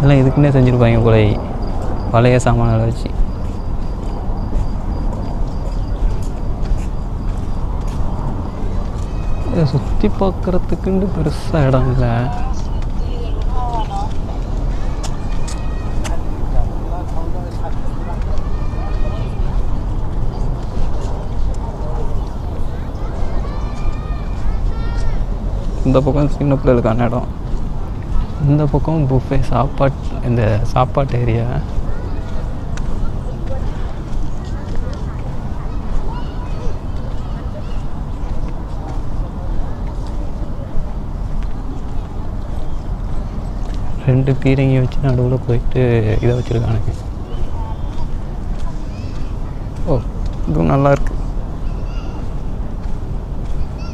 எல்லாம் இதுக்குன்னே செஞ்சுருப்பாங்க கொலை பழைய சாமான்களை வச்சு. இதை சுற்றி பார்க்குறதுக்குன்னு பெருசாக இடம் இல்லை. இந்த பக்கம் சின்ன பிள்ளைகளுக்கான இடம். இந்த பக்கம் புஃபே சாப்பாட் இந்த சாப்பாட்டு ஏரியா ரெண்டு பீரங்கி வச்சு நடுவில் போயிட்டு இதை வச்சுருக்கானுங்க. ஓ இதுவும் நல்லாயிருக்கு